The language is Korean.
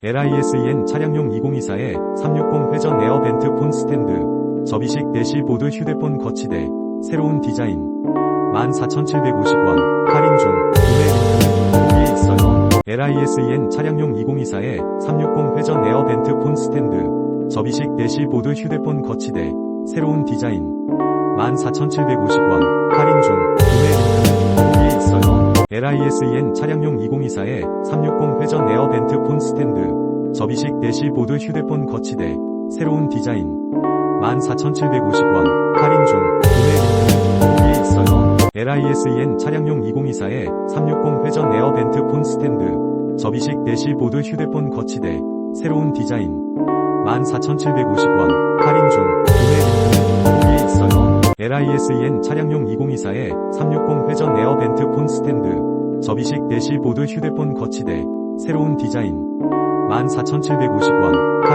LISEN 차량용 2024에 360 회전 에어 벤트 폰 스탠드, 접이식 대시보드 휴대폰 거치대, 새로운 디자인, 14,750원, 할인 중, 구매 링크, 여기에 있어요. LISEN 차량용 2024에 360 회전 에어 벤트 폰 스탠드, 접이식 대시보드 휴대폰 거치대, 새로운 디자인, 14,750원, LISEN 차량용 2024에 360 회전 에어 벤트 폰 스탠드, 접이식 대시보드 휴대폰 거치대, 새로운 디자인, 14,750원, 할인 중, 구매 링크, 여기에 있어요. LISEN 차량용 2024에 360 회전 에어 벤트 폰 스탠드, 접이식 대시보드 휴대폰 거치대, 새로운 디자인, 14,750원, 할인 중, 구매 링크, 여기에 있어요. LISEN 차량용 2024에 360 회전 에어 벤트 폰 스탠드, 접이식 대시보드 휴대폰 거치대, 새로운 디자인, 14,750원, 할인 중,